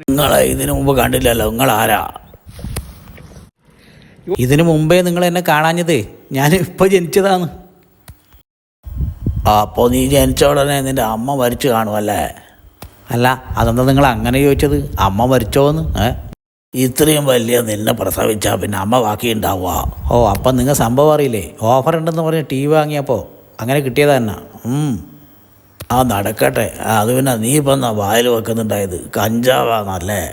നിങ്ങളെ ഇതിനു മുമ്പ് കണ്ടില്ലല്ലോ. നിങ്ങൾ ആരാ ഇതിനു മുമ്പേ നിങ്ങൾ എന്നെ കാണാഞ്ഞത് ഞാൻ ഇപ്പോൾ ജനിച്ചതാണ്. അപ്പോൾ നീ ജനിച്ച ഉടനെ നിന്റെ അമ്മ മരിച്ചു കാണുമല്ലേ അല്ല അതെന്താ നിങ്ങൾ അങ്ങനെ ചോദിച്ചത്? അമ്മ മരിച്ചോന്ന് ഏ? ഇത്രയും വലിയ നിന്നെ പ്രസവിച്ചാൽ പിന്നെ അമ്മ ബാക്കി ഉണ്ടാവുക. ഓ അപ്പം നിങ്ങൾ സംഭവം അറിയില്ലേ? ഓഫർ ഉണ്ടെന്ന് പറഞ്ഞ് ടി വി വാങ്ങിയപ്പോൾ അങ്ങനെ കിട്ടിയതാണ്. ആ നടക്കട്ടെ. അത് പിന്നെ നീ ഇപ്പം വായിൽ വെക്കുന്നുണ്ടായത്? കഞ്ചാവാന്നല്ലേ?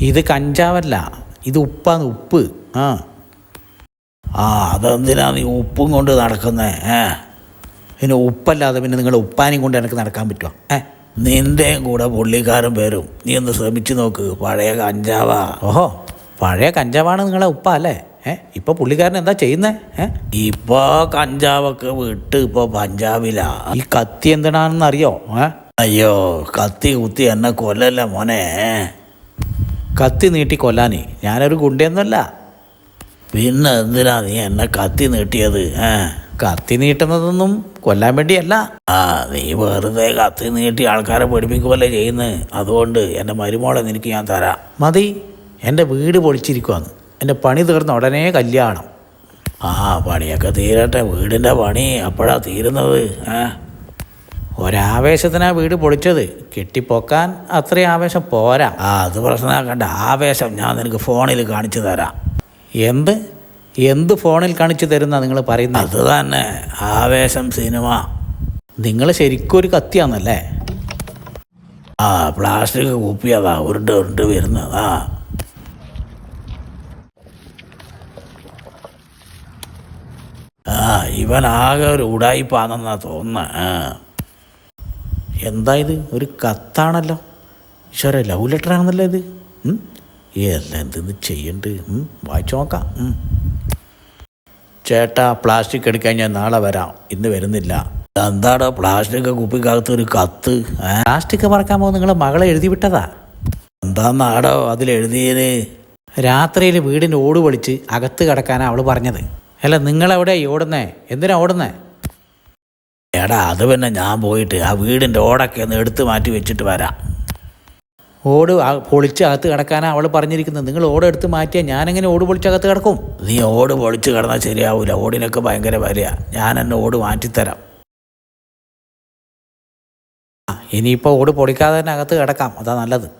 ഇത് കഞ്ചാവല്ല. ഇത് ഉപ്പാന്ന് ഉപ്പ്. ആ. ആ അതെന്തിനാ നീ ഉപ്പും കൊണ്ട് നടക്കുന്നേ? ഏ? പിന്നെ ഉപ്പല്ലാതെ പിന്നെ നിങ്ങൾ ഉപ്പാനെയും കൊണ്ട് എനിക്ക് നടക്കാൻ പറ്റുമോ ഏ? നിന്റെയും കൂടെ പുള്ളിക്കാരൻ പേരും നീ ഒന്ന് ശ്രമിച്ചു നോക്ക്. പഴയ കഞ്ചാവാ. ഓഹോ. പഴയ കഞ്ചാവാണ് നിങ്ങളെ ഉപ്പ അല്ലേ? ഏ? ഇപ്പോൾ പുള്ളിക്കാരൻ എന്താ ചെയ്യുന്നേ? ഏഹ് ഇപ്പൊ കഞ്ചാവൊക്കെ വിട്ട് ഇപ്പൊ പഞ്ചാബിലാ. ഈ കത്തി എന്തിനാണെന്ന് അറിയോ? ഏഹ് അയ്യോ കത്തി കുത്തി എന്നെ കൊല്ലല്ല മോനെ? കത്തി നീട്ടി കൊല്ലാനേ. ഞാനൊരു ഗുണ്ടയൊന്നുമല്ല. പിന്നെ എന്തിനാ നീ എന്നെ കത്തി നീട്ടിയത്? ഏഹ് കത്തി നീട്ടുന്നതൊന്നും കൊല്ലാൻ വേണ്ടിയല്ല. ആ നീ വെറുതെ കത്തി നീട്ടി ആൾക്കാരെ പഠിപ്പിക്കുമല്ലേ ചെയ്യുന്നത് അതുകൊണ്ട് എന്റെ മരുമോളെ നിനക്ക് ഞാൻ തരാം. മതി. എന്റെ വീട് പൊളിച്ചിരിക്കുവാന്ന്. എന്റെ പണി തീർന്ന ഉടനെ കല്യാണം. ആ പണിയൊക്കെ തീരട്ടെ. വീടിന്റെ പണി അപ്പോഴാ തീരുന്നത്. ഏ ഒരാവേശത്തിനാ വീട് പൊളിച്ചത്. കെട്ടിപ്പൊക്കാൻ അത്രയും ആവേശം പോരാ. ആ അത് പ്രശ്നമാക്കണ്ട ആവേശം ഞാൻ നിനക്ക് ഫോണിൽ കാണിച്ചു തരാം. എന്ത്? എന്ത് ഫോണിൽ കാണിച്ചു തരുന്ന നിങ്ങൾ പറയുന്നത് അത് തന്നെ. ആവേശം സിനിമ. നിങ്ങൾ ശരിക്കും ഒരു കത്തിയാന്നല്ലേ? ആ പ്ലാസ്റ്റിക് കുപ്പിയതാ. ഉരുണ്ട് ഉരുണ്ട് വരുന്നത്. ആ. ആകെ ഒരു ഉടായിപ്പാണെന്നാണ് തോന്നുന്നത് എന്താ ഇത്? ഒരു കത്താണല്ലോ. ഈശ്വര ലവ് ലെറ്റർ ആണെന്നല്ലോ ഇത്? എല്ലാം എന്തെന്ന് ചെയ്യണ്ട്? വായിച്ചു നോക്കാം. ചേട്ടാ പ്ലാസ്റ്റിക് എടുക്കാൻ ഞാൻ നാളെ വരാം. ഇന്ന് വരുന്നില്ല. എന്താണ് പ്ലാസ്റ്റിക് കുപ്പിക്കകത്ത് ഒരു കത്ത്? പ്ലാസ്റ്റിക് പറക്കാൻ പോകുന്ന നിങ്ങളെ മകളെ എഴുതി വിട്ടതാ? എന്താന്നാടോ അതിലെഴുതിയത്? രാത്രിയിൽ വീടിന്റെ ഓട് പൊളിച്ച് അകത്ത് കിടക്കാനാണ് അവൾ പറഞ്ഞത്. അല്ല നിങ്ങളെവിടെ ഓടുന്നേ? എന്തിനാ ഓടുന്നേ? എടാ അത് പിന്നെ ഞാൻ പോയിട്ട് ആ വീടിന്റെ ഓടൊക്കെ ഒന്ന് എടുത്തു മാറ്റി വെച്ചിട്ട് വരാം. ഓട് ആ- പൊളിച്ച് അകത്ത് കിടക്കാനാ അവൾ പറഞ്ഞിരിക്കുന്നത്. നിങ്ങൾ ഓട് എടുത്ത് മാറ്റിയാൽ ഞാനെങ്ങനെ ഓട് പൊളിച്ച് അകത്ത് കിടക്കും? നീ ഓട് പൊളിച്ച് കിടന്നാൽ ശരിയാവൂല. ഓടിനൊക്കെ ഭയങ്കര വരിക ഞാൻ എന്നെ ഓട് മാറ്റിത്തരാം. ഇനിയിപ്പോൾ ഓട് പൊളിക്കാതെ തന്നെ അകത്ത് കിടക്കാം. അതാ നല്ലത്.